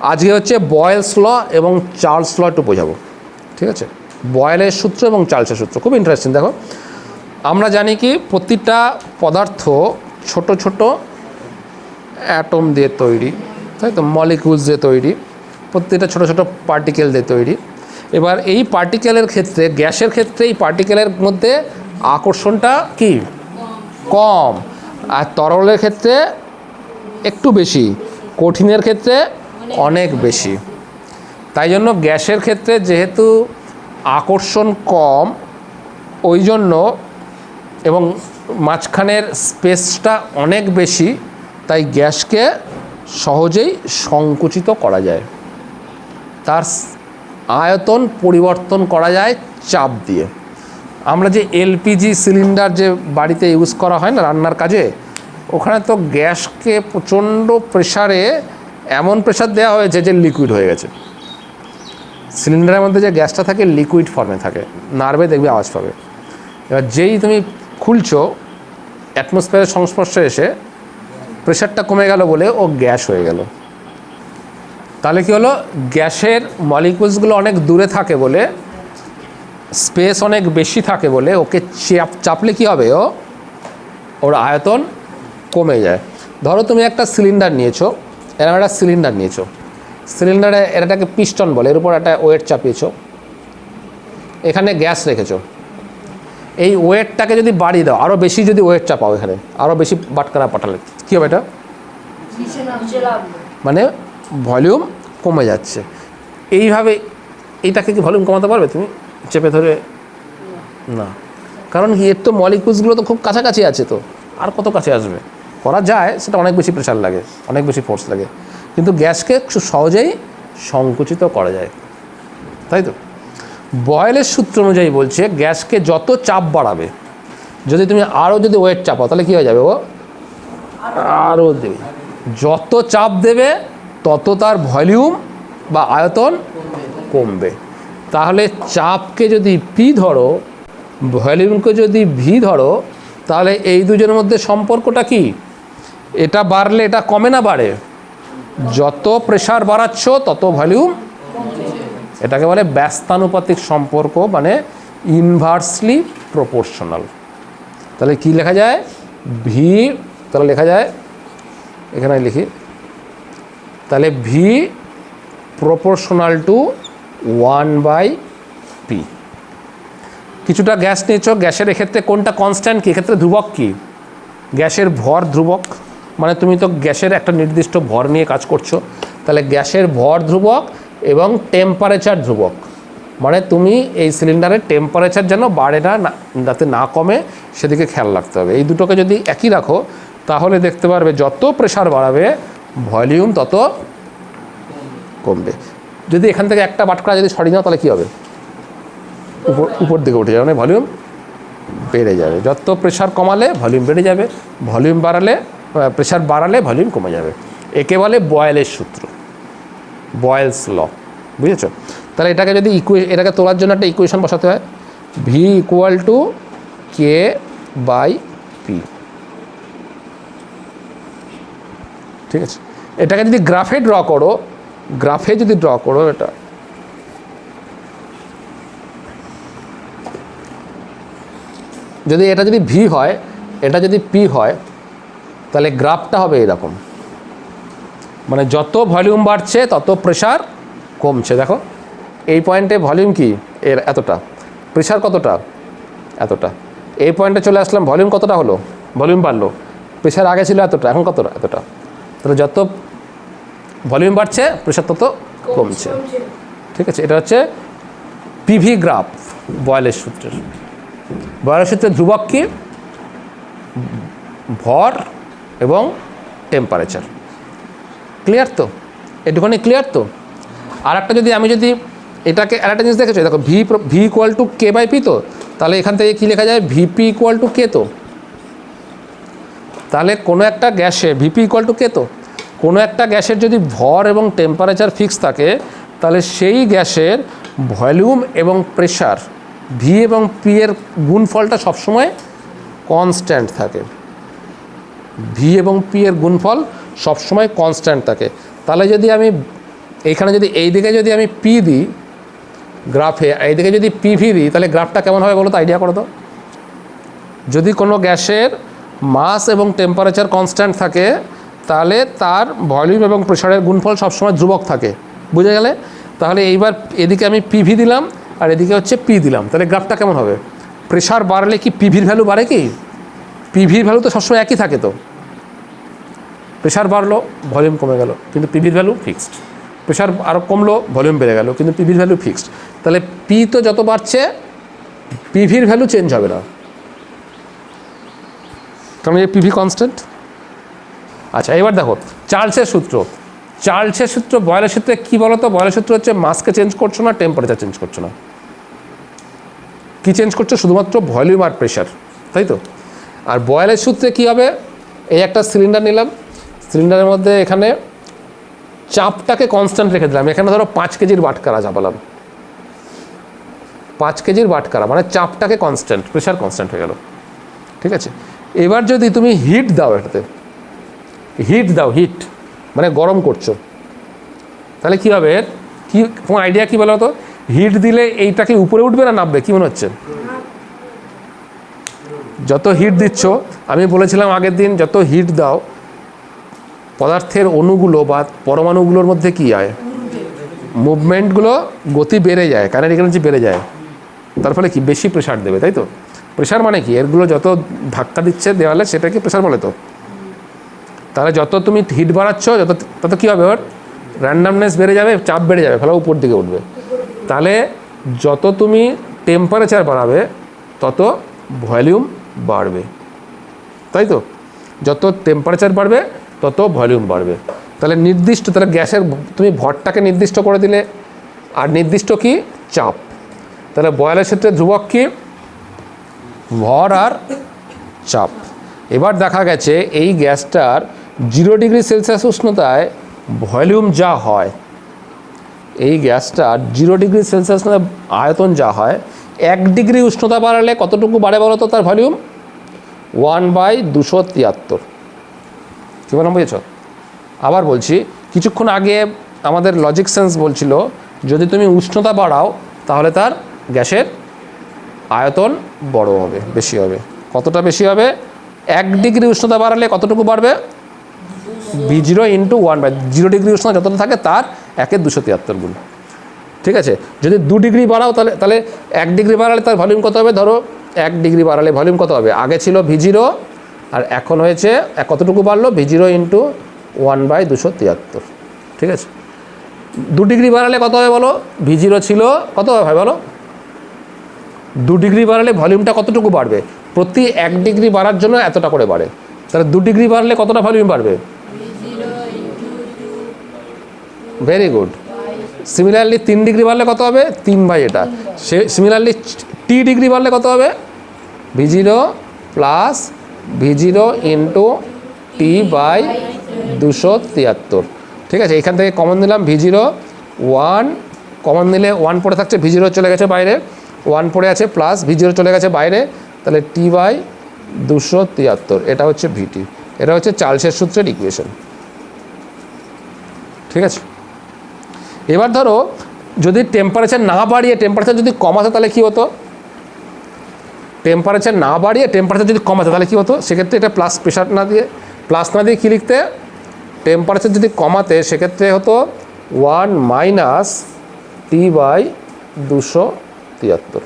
আজকে হচ্ছে বয়েলস ল এবং চার্লস ল একটু বোঝাবো। ঠিক আছে? বয়েলের সূত্র এবং চার্লসের সূত্র, খুব ইন্টারেস্টিং দেখো। আমরা জানি কি, প্রতিটা পদার্থ ছোট ছোট অ্যাটম দিয়ে তৈরি, তাই তো? মলিকুলস দিয়ে তৈরি প্রত্যেকটা ছোট ছোট পার্টিকেল দিয়ে তৈরি। এবার এই পার্টিকেলের ক্ষেত্রে, গ্যাসের ক্ষেত্রে এই পার্টিকেলের মধ্যে আকর্ষণটা কি? কম। আর তরলের ক্ষেত্রে একটু বেশি, কঠিনের ক্ষেত্রে অনেক বেশি। তাই জন্য গ্যাসের ক্ষেত্রে যেহেতু আকর্ষণ কম, ওই জন্য এবং মাঝখানের স্পেসটা অনেক বেশি, তাই গ্যাসকে সহজেই সংকুচিত করা যায়। তার আয়তন পরিবর্তন করা যায় চাপ দিয়ে। আমরা যে এলপিজি সিলিন্ডার যে বাড়িতে ইউজ করা হয় না রান্নার কাজে, ওখানে তো গ্যাসকে প্রচণ্ড প্রেসারে এমন প্রেশার দেওয়া হয়েছে যে লিকুইড হয়ে গেছে। সিলিন্ডারের মধ্যে যে গ্যাসটা থাকে লিকুইড ফর্মে থাকে। নাড়বে দেখবে আওয়াজ পাবে। এবার যেই তুমি খুলছো অ্যাটমসফিয়ারের সংস্পর্শে এসে প্রেশারটা কমে গেল বলে ও গ্যাস হয়ে গেল। তাহলে কি হলো? গ্যাসের মলিকুলসগুলো অনেক দূরে থাকে বলে স্পেস অনেক বেশি থাকে বলে ওকে চাপ, চাপলে কী হবে ও? ওর আয়তন কমে যায়। ধরো তুমি একটা সিলিন্ডার নিয়েছো। এরকম একটা সিলিন্ডার নিয়েছো। সিলিন্ডারে এটাকে পিস্টন বলে এর উপর একটা ওয়েট চাপিয়েছো। এখানে গ্যাস রেখেছো। এই ওয়েটটাকে যদি বাড়িয়ে দাও আরও বেশি যদি ওয়েট চাপাও এখানে আরও বেশি বাটকারা পাঠালে কী হবে এটা? মানে ভলিউম কমে যাচ্ছে। এইভাবে এইটাকে কি ভলিউম কমাতে পারবে তুমি? চেপে ধরে? না। কারণ কি এর তো মলিকুলসগুলো তো খুব কাছাকাছি আছে তো আর কত কাছে আসবে? করা যায়, সেটা অনেক বেশি প্রেশার লাগে, অনেক বেশি ফোর্স লাগে। কিন্তু গ্যাসকে খুব সহজেই সংকুচিত করা যায়। তাই তো? বয়েলের সূত্র অনুযায়ী বলছে, গ্যাসকে যত চাপ বাড়াবে, যদি তুমি আরও যদি ওয়েট চাপাও, তাহলে কী হয়ে যাবে ও? আরও দেবে। যত চাপ দেবে, তত তার ভলিউম বা আয়তন কমবে। তাহলে চাপকে যদি পি ধরো, ভলিউমকে যদি ভি ধরো, তাহলে এই দুজনের মধ্যে সম্পর্কটা কি? এটা বাড়লে এটা কমে না বাড়ে। যত প্রেশার বাড়াচ্ছ, তত ভলিউম এটাকে বলে ব্যস্তানুপাতিক সম্পর্ক মানে ইনভার্সলি প্রপোর্শনাল তাহলে কি লেখা যায়? ভি তাহলে লেখা যায়, এখানে লিখি, তাহলে V proportional to one by P কিছুটা গ্যাস নিয়েছ গ্যাসের এক্ষেত্রে কোনটা কনস্ট্যান্ট কি? এক্ষেত্রে ধ্রুবক কী? গ্যাসের ভর ধ্রুবক। মানে তুমি তো গ্যাসের একটা নির্দিষ্ট ভর নিয়ে কাজ করছ, তাহলে গ্যাসের ভর ধ্রুবক এবং টেম্পারেচার ধ্রুবক। মানে তুমি এই সিলিন্ডারের টেম্পারেচার যেন বাড়ে না যাতে না কমে, সেদিকে খেয়াল রাখতে হবে। এই দুটোকে যদি একই রাখো, তাহলে দেখতে পারবে যত প্রেশার বাড়াবে ভলিউম তত কমবে। যদি এখান থেকে একটা বাটকরা যদি সরিয়ে নাও, তাহলে কী হবে? উপর উপর দিকে উঠে যাবে মানে ভলিউম বেড়ে যাবে। যত প্রেশার কমালে ভলিউম বেড়ে যাবে ভলিউম বাড়ালে প্রেশার বাড়ালে ভলিউম কমে যাবে। একে বলে বয়েলের সূত্র। বয়েলস ল। বুঝেছ? তাহলে এটাকে যদি ইকুয়ে এটাকে তোলার জন্য একটা ইকুয়েশন বসাতে হয়। V equal to K by P ঠিক আছে? এটাকে যদি গ্রাফে ড্র করো, গ্রাফে যদি ড্র করো এটা। যদি এটা যদি ভি হয়, এটা যদি পি হয় তাহলে গ্রাফটা হবে এরকম। মানে যত ভলিউম বাড়ছে তত প্রেশার কমছে। দেখো এই পয়েন্টে ভলিউম কি? এর এতটা। প্রেশার কতটা? এতটা। এই পয়েন্টে চলে আসলাম ভলিউম কতটা হলো? ভলিউম বাড়লো। প্রেশার আগে ছিল এতটা এখন কতটা? এতটা। তাহলে যত ভলিউম বাড়ছে প্রেশার তত কমছে। ঠিক আছে এটা হচ্ছে পিভি গ্রাফ বয়লের সূত্রের। বয়েলের সূত্রের ধ্রুবক কি? ভর এবং টেম্পারেচার ক্লিয়ার তো? একটুখানি ক্লিয়ার তো? আর একটা যদি আমি যদি এটাকে আর একটা জিনিস দেখেছ, দেখো V V equal to K by P তো? তাহলে এখান থেকে কী লেখা যায়? ভিপি ইকুয়াল টু কে তো? তাহলে কোনো একটা গ্যাসে ভিপি ইকুয়াল টু কে তো? কোনো একটা গ্যাসের যদি ভর এবং টেম্পারেচার ফিক্স থাকে, তাহলে সেই গ্যাসের ভলিউম এবং প্রেশার ভি এবং পি এর গুণফলটা সবসময় কনস্ট্যান্ট থাকে। ভি এবং পি এর গুণফল সবসময় কনস্ট্যান্ট থাকে। তাহলে যদি আমি এইখানে যদি এই দিকে যদি আমি পি দিই গ্রাফে এইদিকে যদি পিভি দিই, তাহলে গ্রাফটা কেমন হবে বলো তো? আইডিয়া করো তো। যদি কোনো গ্যাসের মাস এবং টেম্পারেচার কনস্ট্যান্ট থাকে, তাহলে তার ভলিউম এবং প্রেশারের গুণফল সবসময় ধ্রুবক থাকে। বুঝে গেলে? তাহলে এইবার এদিকে আমি পিভি দিলাম আর এদিকে হচ্ছে পি দিলাম। তাহলে গ্রাফটা কেমন হবে? প্রেশার বাড়লে কি পিভির ভ্যালু বাড়ে কি? পিভির ভ্যালু তো সবসময় একই থাকে তো। প্রেশার বাড়লো, ভলিউম কমে গেল, কিন্তু পিভির ভ্যালু ফিক্সড। প্রেশার আরও কমলো, ভলিউম বেড়ে গেল, কিন্তু পিভির ভ্যালু ফিক্সড। তাহলে পি তো যত বাড়ছে, পিভির ভ্যালু চেঞ্জ হবে না। কারণ এই পিভি কনস্ট্যান্ট আচ্ছা এবার দেখো, চার্লসের সূত্র। চার্লসের সূত্র, বয়লের সূত্রে কী বলো তো বয়লের সূত্র হচ্ছে মাসকে চেঞ্জ করছ না টেম্পারেচার চেঞ্জ করছ না। কী চেঞ্জ করছ? শুধুমাত্র ভলিউম আর প্রেশার তাই তো? আর বয়লের সূত্রে কী হবে? এই একটা সিলিন্ডার নিলাম সিলিন্ডারের মধ্যে এখানে চাপটাকে কনস্ট্যান্ট রেখে দিলাম। এখানে ধরো পাঁচ কেজির বাটকারা চাপালাম পাঁচ কেজির বাটকারা মানে চাপটাকে কনস্ট্যান্ট প্রেশার কনস্ট্যান্ট হয়ে গেল। ঠিক আছে? এবার যদি তুমি হিট দাও এটাতে হিট দাও হিট মানে গরম করছ, তাহলে কী হবে? কী, তোমার আইডিয়া কী বলো তো? হিট দিলে এইটাকে উপরে উঠবে না নামবে? কী মনে হচ্ছে? যত হিট দিচ্ছ, আমি বলেছিলাম আগের দিন, যত হিট দাও পদার্থের অণুগুলো বা পরমাণুগুলোর মধ্যে কী হয় মুভমেন্টগুলো গতি বেড়ে যায় কাইনেটিক এনার্জি বেড়ে যায়। তার ফলে কি? বেশি প্রেশার দেবে, তাই তো? প্রেশার মানে কি? এরগুলো যত ধাক্কা দিচ্ছে দেওয়ালে সেটাকে প্রেশার বলে তো। তাহলে যত তুমি হিট বাড়াচ্ছ, যত তত কী হবে ওর? র্যান্ডামনেস বেড়ে যাবে, চাপ বেড়ে যাবে, ফলে উপর দিকে উঠবে। তাহলে যত তুমি টেম্পারেচার বাড়াবে, তত ভলিউম বাড়বে। তাই তো? যত টেম্পারেচার বাড়বে তত ভলিউম বাড়বে। তাহলে নির্দিষ্ট, তাহলে গ্যাসের, তুমি ভরটাকে নির্দিষ্ট করে দিলে, আর নির্দিষ্ট কি? চাপ। তাহলে বয়লের ক্ষেত্রে ধ্রুবক কি? ভর আর চাপ। এবার দেখা গেছে এই গ্যাসটার জিরো ডিগ্রি সেলসিয়াস উষ্ণতায় ভলিউম যা হয়, এই গ্যাসটার জিরো ডিগ্রি সেলসিয়াস উষ্ণতায় আয়তন যা হয়, এক ডিগ্রি উষ্ণতা বাড়ালে কতটুকু বাড়ে বলো তো তার ভলিউম? ওয়ান বাই দুশো তিয়াত্তর। কী বললাম বুঝেছ? আবার বলছি, কিছুক্ষণ আগে আমাদের লজিক সেন্স বলছিল, যদি তুমি উষ্ণতা বাড়াও, তাহলে তার গ্যাসের আয়তন বড় হবে, বেশি হবে। কতটা বেশি হবে? এক ডিগ্রি উষ্ণতা বাড়ালে কতটুকু বাড়বে? V zero into one by zero degree উষ্ণতা যতটা থাকে, তার একের দুশো তিয়াত্তর গুণ। ঠিক আছে? যদি দু ডিগ্রি বাড়াও, তাহলে তাহলে এক ডিগ্রি বাড়ালে তার ভলিউম কত হবে? ধরো, এক ডিগ্রি বাড়ালে ভলিউম কত হবে? আগে ছিল ভি জিরো আর এখন হয়েছে কতটুকু বাড়লো V zero into one by দুশো তিয়াত্তর। ঠিক আছে? দু ডিগ্রি বাড়ালে কত হবে বলো? ভি জিরো ছিল কত হবে বলো? দু ডিগ্রি বাড়ালে ভলিউমটা কতটুকু বাড়বে? প্রতি এক ডিগ্রি বাড়ার জন্য এতটা করে বাড়ে। তাহলে দু ডিগ্রি বাড়লে কতটা ভলিউম বাড়বে? ভেরি গুড সিমিলারলি তিন ডিগ্রি বাড়লে কত হবে? তিন বাই এটা। সে সিমিলারলি টি ডিগ্রি বাড়লে কত হবে? V zero plus V zero into T by দুশো তিয়াত্তর। ঠিক আছে, এখান থেকে কমন দিলাম ভি জিরো ওয়ান কমন নিলে ওয়ান পড়ে থাকছে ভি জিরো চলে গেছে বাইরে ওয়ান পড়ে আছে প্লাস ভি জিরো চলে গেছে বাইরে, তাহলে টি বাই দুশো তিয়াত্তর, এটা হচ্ছে ভিটি এটা হচ্ছে চার্লসের সূত্রের ইকুয়েশন ঠিক আছে? এবার ধরো, যদি টেম্পারেচার না বাড়িয়ে টেম্পারেচার যদি কমাতো তাহলে কী হতো? টেম্পারেচার না বাড়িয়ে টেম্পারেচার যদি কমাতে, তাহলে কী হতো? সেক্ষেত্রে এটা প্লাস প্রেশার না দিয়ে প্লাস না দিয়ে কী লিখতে? টেম্পারেচার যদি কমাতে, সেক্ষেত্রে হতো ওয়ান মাইনাস টি বাই দুশো তিয়াত্তর।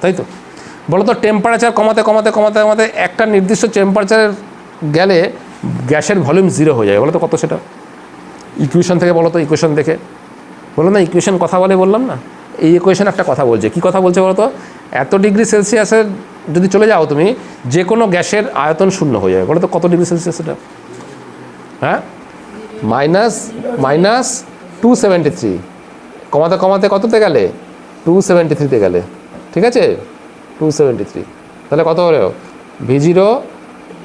তাই তো? বলো তো টেম্পারেচার কমাতে কমাতে কমাতে কমাতে একটা নির্দিষ্ট টেম্পারেচার গেলে গ্যাসের ভলিউম জিরো হয়ে যায়। বলো তো কত সেটা? ইকুয়েশন থেকে বলো তো ইকুয়েশন দেখে। বলো না ইকুয়েশন কথা বলে বললাম না? এই ইকুয়েশন একটা কথা বলছে। কি কথা বলছে বলো তো এত ডিগ্রি সেলসিয়াসের যদি চলে যাও তুমি, যে কোনো গ্যাসের আয়তন শূন্য হয়ে যাবে। বলো তো কত ডিগ্রি সেলসিয়াস এটা? হ্যাঁ? Minus minus two seventy three কমাতে কমাতে কততে গেলে? টু সেভেন্টি থ্রিতে গেলে। ঠিক আছে? টু সেভেন্টি থ্রি তাহলে কত হলো? ভি জিরো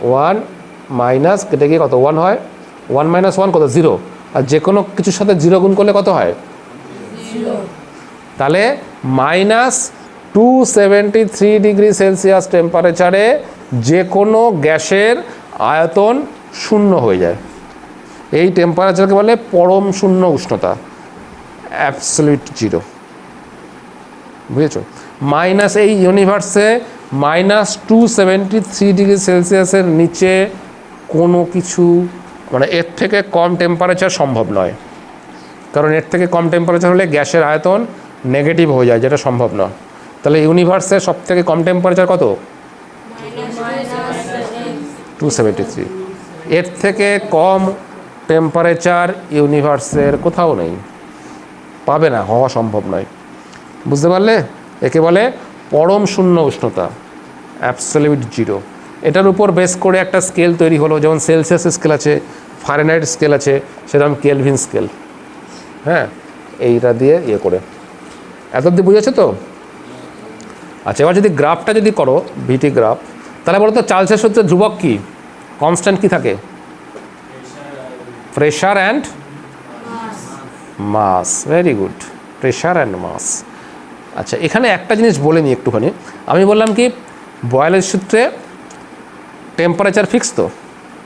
ওয়ান মাইনাস কেটে গিয়ে কত? ওয়ান হয়? ওয়ান মাইনাস ওয়ান কত? জিরো আর যে কোনো কিছুর সাথে জিরো গুণ করলে কত হয়? তাহলে minus two seventy three degree Celsius টেম্পারেচারে যে কোনো গ্যাসের আয়তন শূন্য হয়ে যায়। এই টেম্পারেচারকে বলে পরম শূন্য উষ্ণতা অ্যাবসলিউট জিরো বুঝেছ? মাইনাস এই ইউনিভার্সে minus two seventy three degree সেলসিয়াসের নিচে কোনো কিছু মানে এর থেকে কম টেম্পারেচার সম্ভব নয়। কারণ এর থেকে কম টেম্পারেচার হলে গ্যাসের আয়তন নেগেটিভ হয়ে যায়, যেটা সম্ভব না তাহলে ইউনিভার্সের সব থেকে কম টেম্পারেচার কত? টু সেভেন্টি থ্রি এর থেকে কম টেম্পারেচার ইউনিভার্সের কোথাও নেই। পাবে না, হওয়া সম্ভব নয়। বুঝতে পারলে? একে বলে পরম শূন্য উষ্ণতা অ্যাবসলিউট জিরো এটার উপর বেস করে একটা স্কেল তৈরি হলো, যেমন সেলসিয়াস স্কেল আছে ফারেনহাইট স্কেল আছে, সেরকম কেলভিন স্কেল হ্যাঁ? এইটা দিয়ে ইয়ে করে। এত অব্দি বুঝেছ তো? আচ্ছা এবার যদি গ্রাফটা যদি করো ভিটি গ্রাফ, তাহলে বলো তো চার্লসের সূত্রে ধ্রুবক কি? কনস্ট্যান্ট কি থাকে? Pressure and mass very good pressure and mass আচ্ছা এখানে একটা জিনিস বলে নিই একটুখানি। আমি বললাম কি বয়েলের সূত্রে টেম্পারেচার ফিক্স তো,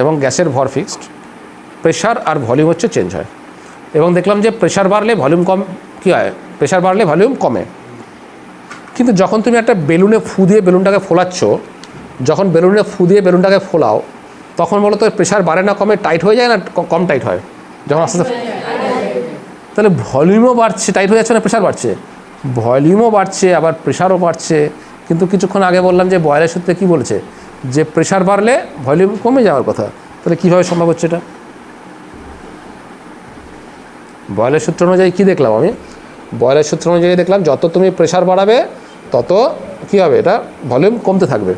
এবং গ্যাসের ভর ফিক্সড প্রেশার আর ভলিউম হচ্ছে চেঞ্জ হয়। এবং দেখলাম যে প্রেশার বাড়লে ভলিউম কম, কী হয়? প্রেশার বাড়লে ভলিউম কমে। কিন্তু যখন তুমি একটা বেলুনে ফু দিয়ে বেলুনটাকে ফোলাচ্ছ, যখন বেলুনে ফু দিয়ে বেলুনটাকে ফোলাও, তখন বলো তো প্রেশার বাড়ে না, কমে টাইট হয়ে যায় না কম টাইট হয়। যখন আস্তে আস্তে তাহলে ভলিউমও বাড়ছে টাইট হয়ে যাচ্ছে না প্রেশার বাড়ছে? ভলিউমও বাড়ছে, আবার প্রেশারও বাড়ছে। কিন্তু কিছুক্ষণ আগে বললাম যে বয়লের সূত্রে কী বলেছে? যে প্রেশার বাড়লে ভলিউম কমে যাওয়ার কথা। তাহলে কীভাবে সম্ভব হচ্ছে এটা? বয়লের সূত্র অনুযায়ী কী দেখলাম আমি? বয়লের সূত্র অনুযায়ী দেখলাম, যত তুমি প্রেশার বাড়াবে, তত কী হবে? এটা ভলিউম কমতে থাকবে।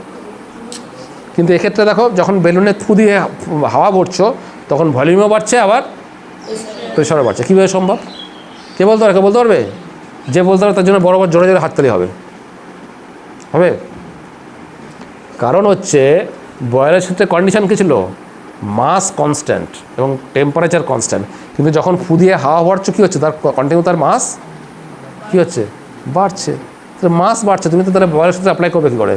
কিন্তু এক্ষেত্রে দেখো, যখন বেলুনে থু দিয়ে হাওয়া ভরছো, তখন ভলিউমও বাড়ছে, আবার প্রেশারও বাড়ছে। কীভাবে সম্ভব? কে বলতে পারবে? কে বলতে পারবে? যে বলতে পারবে, তার জন্য বড় বড় জোরে জোরে হাততালি হবে। হবে? কারণ হচ্ছে, বয়লের সূত্রে কন্ডিশন কী ছিল? মাস কনস্ট্যান্ট এবং টেম্পারেচার কনস্ট্যান্ট কিন্তু যখন ফু দিয়ে হাওয়া ভরছো, কী হচ্ছে? তার কন্টিনিউ তার মাস কী হচ্ছে? বাড়ছে। তো মাস বাড়ছে। তুমি তো তাহলে বয়লের সূত্রে অ্যাপ্লাই করবে কী করে?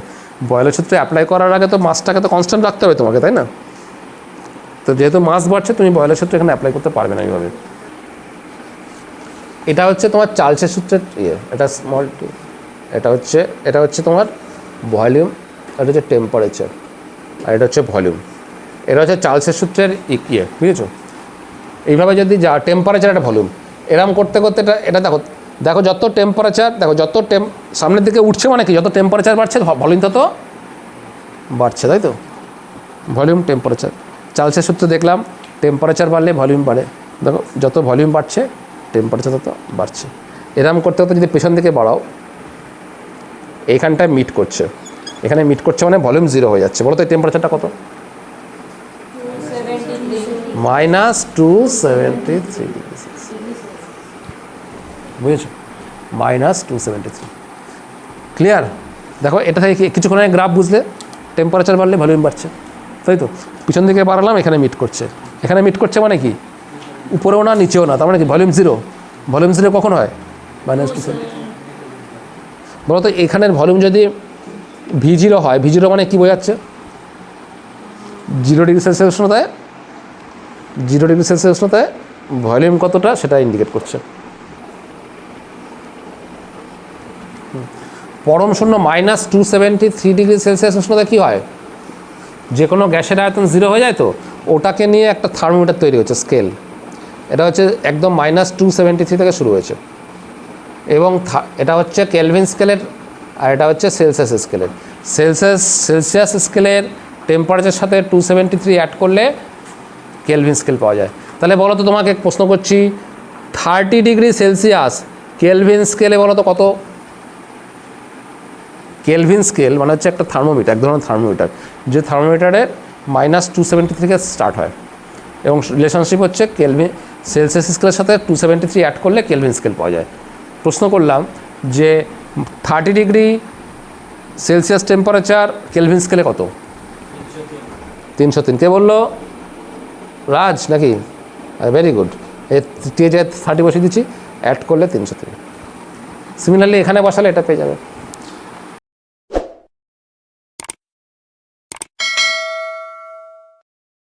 বয়লের সূত্রে অ্যাপ্লাই করার আগে তো মাসটাকে তো কনস্ট্যান্ট রাখতে হবে তোমাকে, তাই না? তো যেহেতু মাস বাড়ছে, তুমি বয়লের সূত্রে এখানে অ্যাপ্লাই করতে পারবে না এইভাবে। এটা হচ্ছে তোমার চার্লসের সূত্রের ইয়ে। এটা স্মল টি এটা হচ্ছে এটা হচ্ছে তোমার ভলিউম এটা হচ্ছে টেম্পারেচার আর এটা হচ্ছে ভলিউম এটা হচ্ছে চার্লসের সূত্রের ইয়ে বুঝেছ? এইভাবে যদি যা টেম্পারেচার একটা ভলিউম এরম করতে করতে এটা এটা দেখো দেখো যত টেম্পারেচার দেখো যত টেম সামনের দিকে উঠছে মানে কি? যত টেম্পারেচার বাড়ছে ভলিউম তত বাড়ছে তাই তো? ভলিউম টেম্পারেচার চার্লসের সূত্র দেখলাম টেম্পারেচার বাড়লে ভলিউম বাড়ে। দেখো যত ভলিউম বাড়ছে টেম্পারেচার তত বাড়ছে। এরম করতে করতে যদি পেছন দিকে বাড়াও এইখানটায় মিট করছে। এখানে মিট করছে মানে ভলিউম জিরো হয়ে যাচ্ছে। বলো তো এই টেম্পারেচারটা কত? মাইনাস টু সেভেন্টি থ্রি বুঝেছ? Minus two seventy three clear দেখো, এটা থেকে কিছুক্ষণ আগে গ্রাফ বুঝলে টেম্পারেচার বাড়লে ভলিউম বাড়ছে। তাই তো? পিছন দিকে বাড়ালাম, এখানে মিট করছে। এখানে মিট করছে মানে কি? উপরেও না, নিচেও না, তার মানে কি? ভলিউম জিরো ভলিউম জিরো কখন হয়? মাইনাস টু বলো তো এখানের ভলিউম যদি ভি জিরো হয় ভি জিরো মানে কী বোঝাচ্ছে? জিরো ডিগ্রি সেলসিয়াস উষ্ণতায় জিরো ডিগ্রি সেলসিয়াস উষ্ণতায় ভলিউম কতটা সেটা ইন্ডিকেট করছে। পরম শূন্য minus two seventy three degree Celsius উষ্ণতায় কী হয়? যে কোনো গ্যাসের আয়তন জিরো হয়ে যায় তো? ওটাকে নিয়ে একটা থার্মোমিটার তৈরি হচ্ছে স্কেল এটা হচ্ছে একদম মাইনাস টু সেভেন্টি থ্রি থেকে শুরু হয়েছে। এবং এটা হচ্ছে কেলভিন স্কেলের আর এটা হচ্ছে সেলসিয়াস স্কেলের। সেলসিয়াস সেলসিয়াস স্কেলের টেম্পারেচার সাথে টু সেভেন্টি থ্রি অ্যাড করলে কেলভিন স্কেল পাওয়া যায়। তাহলে বলো তো তোমাকে প্রশ্ন করছি থার্টি ডিগ্রি সেলসিয়াস কেলভিন স্কেলে বলো তো কত? কেলভিন স্কেল মানে হচ্ছে একটা থার্মোমিটার এক ধরনের থার্মোমিটার যে থার্মোমিটারে মাইনাস টু সেভেন্টি থেকে স্টার্ট হয়। এবং রিলেশনশিপ হচ্ছে কেলভিন সেলসিয়াস স্কেলের সাথে টু সেভেন্টি থ্রি অ্যাড করলে কেলভিন স্কেল পাওয়া যায়। প্রশ্ন করলাম যে thirty degree Celsius temperature Kelvin স্কেলে কত? তিনশো তিন। কে বলল? রাজ নাকি? ভেরি গুড এ টেজে থার্টি বসিয়ে দিচ্ছি অ্যাড করলে তিনশো তিন। সিমিলারলি এখানে বসালে এটা পেয়ে যাবে।